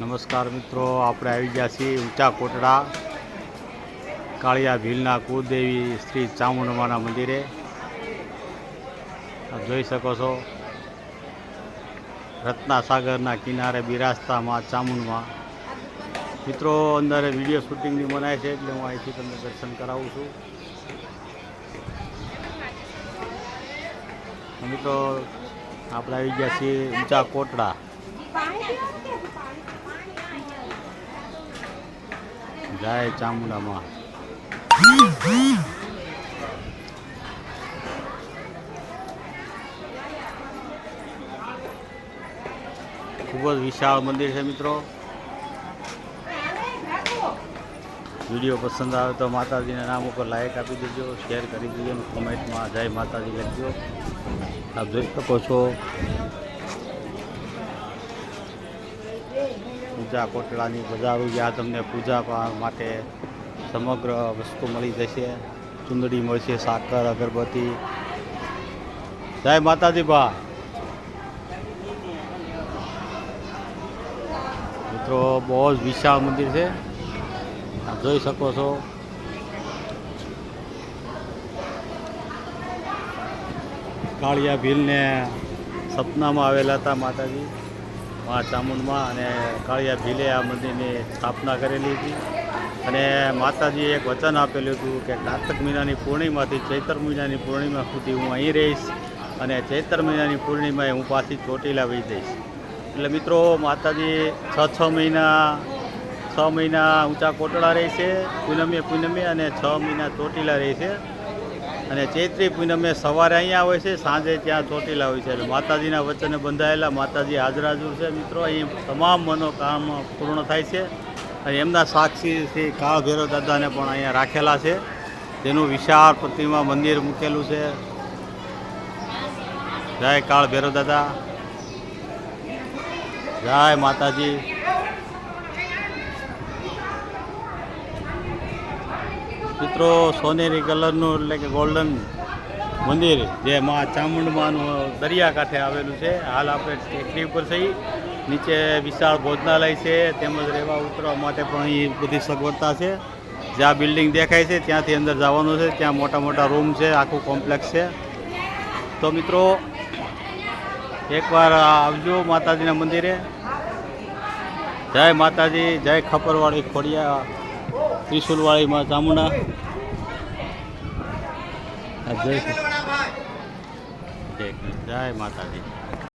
નમસ્કાર મિત્રો, આપણે આવી ગયા છીએ ઊંચા કોટડા, કાળિયા ભીલના કુળદેવી શ્રી ચામુંડમાના મંદિરે. આપ જોઈ શકો છો, રત્નાસાગરના કિનારે બિરાજતા માં ચામુંડમાં. મિત્રો, અંદર વીડિયો શૂટિંગની મનાય છે, એટલે હું અહીંથી તમને દર્શન કરાવું છું. મિત્રો, આપણે આવી ગયા છીએ ઊંચા કોટડા. જય ચામુંડામાં ખૂબ જ વિશાળ મંદિર છે મિત્રો. વીડિયો પસંદ આવે તો માતાજીના નામ ઉપર લાઈક આપી દેજો શેર કરી દેજો કોમેન્ટમાં જય માતાજી લખજો. આપ જોઈ શકો છો. પૂજા કોટડાની બજારો જ્યાં તમને પૂજા માટે સમગ્ર વસ્તુ મળી જશે. ચુંદડી મળશે, સાકર, અગરબત્તી. જય માતાજી બા. મિત્રો, બહુ જ વિશાળ મંદિર છે. આપ જોઈ શકો છો. કાળિયા ભીલને સપનામાં આવેલા હતા માતાજી. મા ચામુંડમાં અને કાળિયા ભીલે આ મંદિરની સ્થાપના કરેલી હતી. અને માતાજીએ એક વચન આપેલું હતું કે કાર્તક મહિનાની પૂર્ણિમાથી ચૈત્ર મહિનાની પૂર્ણિમા સુધી હું અહીં રહીશ અને ચૈત્ર મહિનાની પૂર્ણિમાએ હું પાછી ચોટીલા વહી જઈશ. એટલે મિત્રો, માતાજી છ છ મહિના છ મહિના ઊંચા કોટડા રહેશે, પૂનમે પૂનમે અને છ મહિના ચોટીલા રહેશે. અને ચૈત્રી પૂનમે સવારે અહીંયા હોય છે, સાંજે ત્યાં ચોટીલા હોય છે. એટલે માતાજીના વચને બંધાયેલા, માતાજી હાજરાજુર છે મિત્રો. અહીં તમામ મનોકામના પૂર્ણ થાય છે. અને એમના સાક્ષીથી કાળ ભૈરવ દાદાને પણ અહીંયા રાખેલા છે. તેનું વિશાળ પ્રતિમા મંદિર મૂકેલું છે. જય કાળ ભૈરવ દાદા. જય માતાજી. મિત્રો, સોનેરી કલરનું એટલે કે ગોલ્ડન મંદિર, જે મા ચામુંડમાનું દરિયાકાંઠે આવેલું છે. હાલ આપણે ટેકરી ઉપર થઈ નીચે વિશાળ ભોજનાલય છે, તેમજ રહેવા ઉતરવા માટે પણ અહીં બધી સગવડતા છે. જ્યાં બિલ્ડિંગ દેખાય છે, ત્યાંથી અંદર જવાનું છે. ત્યાં મોટા મોટા રૂમ છે, આખું કોમ્પ્લેક્સ છે. તો મિત્રો, એકવાર આવજો માતાજીના મંદિરે. જય માતાજી, જય ખપરવાળી ખોડિયા. ત્રિશુલવાળી માં ચામુંડા જય માતાજી.